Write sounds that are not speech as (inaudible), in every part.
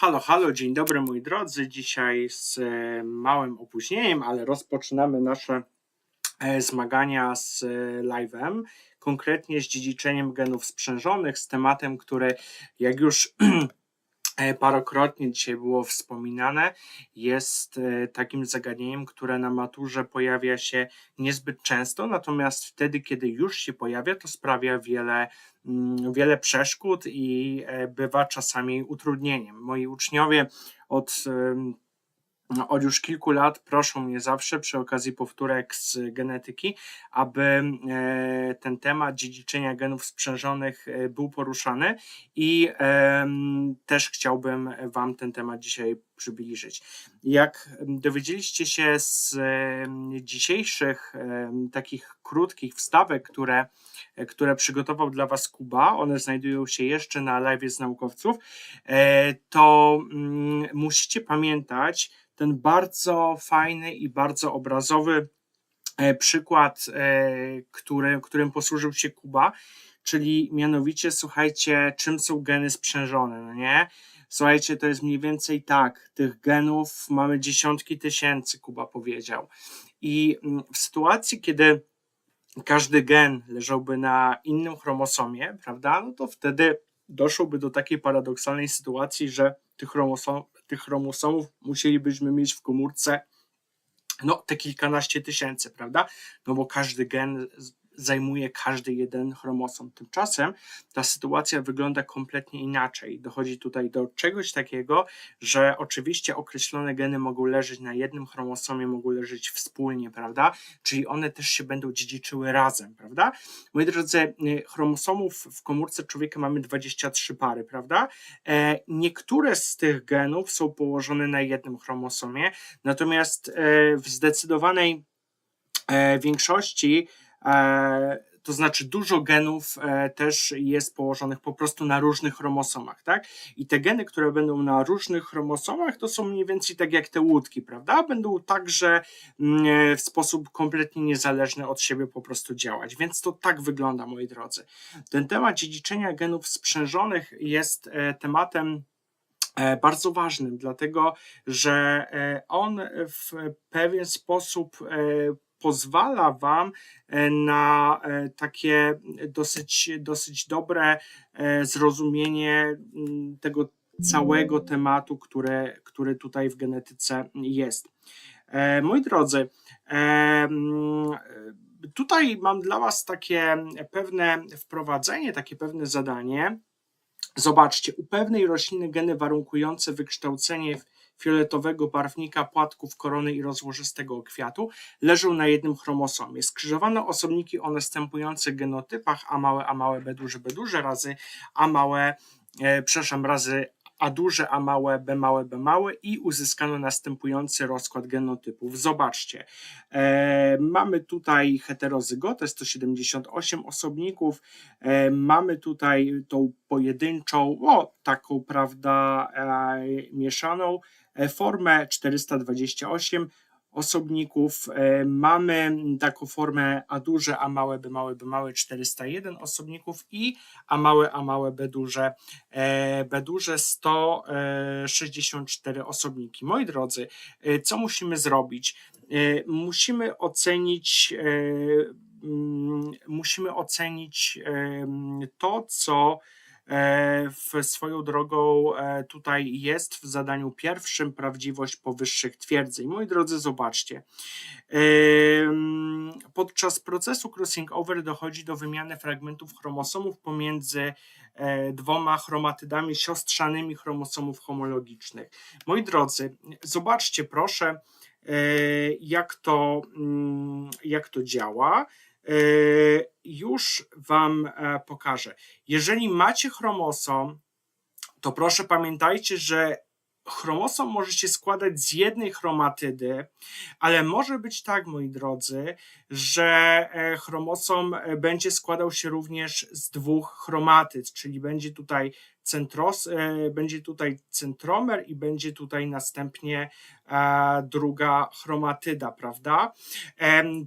Halo, halo, dzień dobry moi drodzy. Dzisiaj z e, małym opóźnieniem, ale rozpoczynamy nasze zmagania z e, live'em, konkretnie z dziedziczeniem genów sprzężonych, z tematem, który jak już (clears throat) e, parokrotnie dzisiaj było wspominane, jest e, takim zagadnieniem, które na maturze pojawia się niezbyt często, natomiast wtedy, kiedy już się pojawia, to sprawia wiele, mm, wiele przeszkód i e, bywa czasami utrudnieniem. Moi uczniowie od od już kilku lat proszą mnie zawsze przy okazji powtórek z genetyki, aby e, ten temat dziedziczenia genów sprzężonych e, był poruszany i też chciałbym Wam ten temat dzisiaj przybliżyć. Jak dowiedzieliście się z dzisiejszych takich krótkich wstawek, które, które przygotował dla Was Kuba, one znajdują się jeszcze na live z naukowców, e, to mm, musicie pamiętać, ten bardzo fajny i bardzo obrazowy e, przykład, e, który, którym posłużył się Kuba, czyli mianowicie, słuchajcie, czym są geny sprzężone, no nie? Słuchajcie, to jest mniej więcej tak, tych genów mamy dziesiątki tysięcy, Kuba powiedział. I mm, w sytuacji, kiedy każdy gen leżałby na innym chromosomie, prawda, no to wtedy doszłoby do takiej paradoksalnej sytuacji, że tych, chromosom, tych chromosomów musielibyśmy mieć w komórce no, te kilkanaście tysięcy, prawda? No bo każdy gen zajmuje każdy jeden chromosom. Tymczasem ta sytuacja wygląda kompletnie inaczej. Dochodzi tutaj do czegoś takiego, że oczywiście określone geny mogą leżeć na jednym chromosomie, mogą leżeć wspólnie, prawda? Czyli one też się będą dziedziczyły razem, prawda? Moi drodzy, y, chromosomów w komórce człowieka mamy 23 pary, prawda? E, Niektóre z tych genów są położone na jednym chromosomie, natomiast e, w zdecydowanej e, większości, to znaczy dużo genów e, też jest położonych po prostu na różnych chromosomach, tak? I te geny, które będą na różnych chromosomach, to są mniej więcej tak jak te łódki, prawda? Będą także mm, e, w sposób kompletnie niezależny od siebie po prostu działać. Więc to tak wygląda, moi drodzy. Ten temat dziedziczenia genów sprzężonych jest e, tematem e, bardzo ważnym, dlatego że e, on w pewien sposób e, pozwala Wam e, na e, takie dosyć, dosyć dobre e, zrozumienie mm, tego całego tematu, które, który tutaj w genetyce jest. Moi drodzy, mm, tutaj mam dla Was takie pewne wprowadzenie, takie pewne zadanie. Zobaczcie, u pewnej rośliny geny warunkujące wykształcenie fioletowego barwnika płatków korony i rozłożystego kwiatu leżą na jednym chromosomie. Skrzyżowane osobniki o następujących genotypach A małe, A małe, B duże, B duże razy A małe, e, przepraszam, razy A duże, A małe, B małe, B małe i uzyskano następujący rozkład genotypów. Zobaczcie, e, mamy tutaj heterozygotę 178 osobników, e, mamy tutaj tą pojedynczą, o taką, prawda, e, mieszaną formę 428 osobników. E, Mamy taką formę A duże, A małe, B małe, B małe 401 osobników i A małe, A małe, B duże, e, B duże 164 osobniki. Moi drodzy, e, co musimy zrobić? E, Musimy ocenić e, musimy ocenić to, co e, w swoją drogą e, tutaj jest w zadaniu pierwszym prawdziwość powyższych twierdzeń. Moi drodzy, zobaczcie. Podczas procesu crossing over dochodzi do wymiany fragmentów chromosomów pomiędzy e, dwoma chromatydami siostrzanymi chromosomów homologicznych. Moi drodzy, zobaczcie proszę, e, jak to, mm, jak to działa. E, Już Wam e, pokażę. Jeżeli macie chromosom, to proszę pamiętajcie, że chromosom może się składać z jednej chromatydy, ale może być tak, moi drodzy, że e, chromosom e, będzie składał się również z dwóch chromatyd, czyli będzie tutaj centros, e, będzie tutaj centromer i będzie tutaj następnie druga chromatyda, prawda?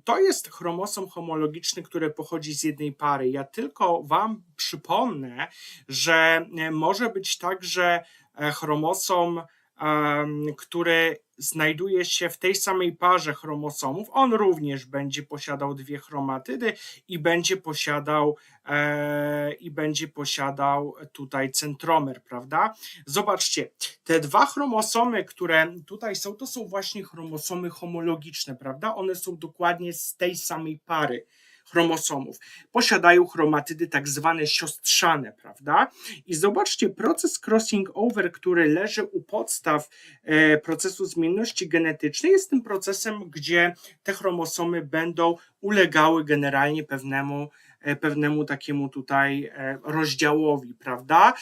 To jest chromosom homologiczny, który pochodzi z jednej pary. Ja tylko Wam przypomnę, że może być tak, że chromosom, em, który znajduje się w tej samej parze chromosomów, on również będzie posiadał dwie chromatydy i będzie posiadał e, i będzie posiadał tutaj centromer, prawda? Zobaczcie, te dwa chromosomy, które tutaj są, to są właśnie chromosomy homologiczne, prawda? One są dokładnie z tej samej pary chromosomów. Posiadają chromatydy tak zwane siostrzane, prawda? I zobaczcie, proces crossing over, który leży u podstaw e, procesu zmienności genetycznej, jest tym procesem, gdzie te chromosomy będą ulegały generalnie pewnemu e, pewnemu takiemu tutaj e, rozdziałowi, prawda?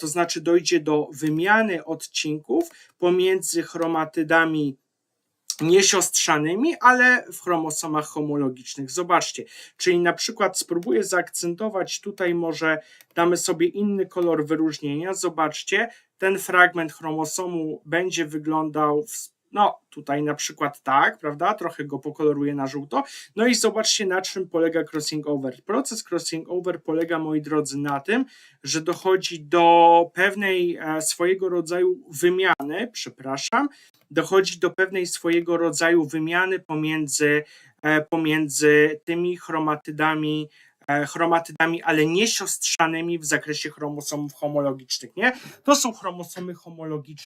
To znaczy dojdzie do wymiany odcinków pomiędzy chromatydami niesiostrzanymi, ale w chromosomach homologicznych. Zobaczcie, czyli na przykład spróbuję zaakcentować tutaj może damy sobie inny kolor wyróżnienia. Zobaczcie, ten fragment chromosomu będzie wyglądał w no, tutaj na przykład tak, prawda? Trochę go pokoloruję na żółto. No i zobaczcie, na czym polega crossing over. Proces crossing over polega, moi drodzy, na tym, że dochodzi do pewnej e, swojego rodzaju wymiany, przepraszam, dochodzi do pewnej swojego rodzaju wymiany pomiędzy, e, pomiędzy tymi chromatydami e, chromatydami, ale nie siostrzanymi w zakresie chromosomów homologicznych, nie? To są chromosomy homologiczne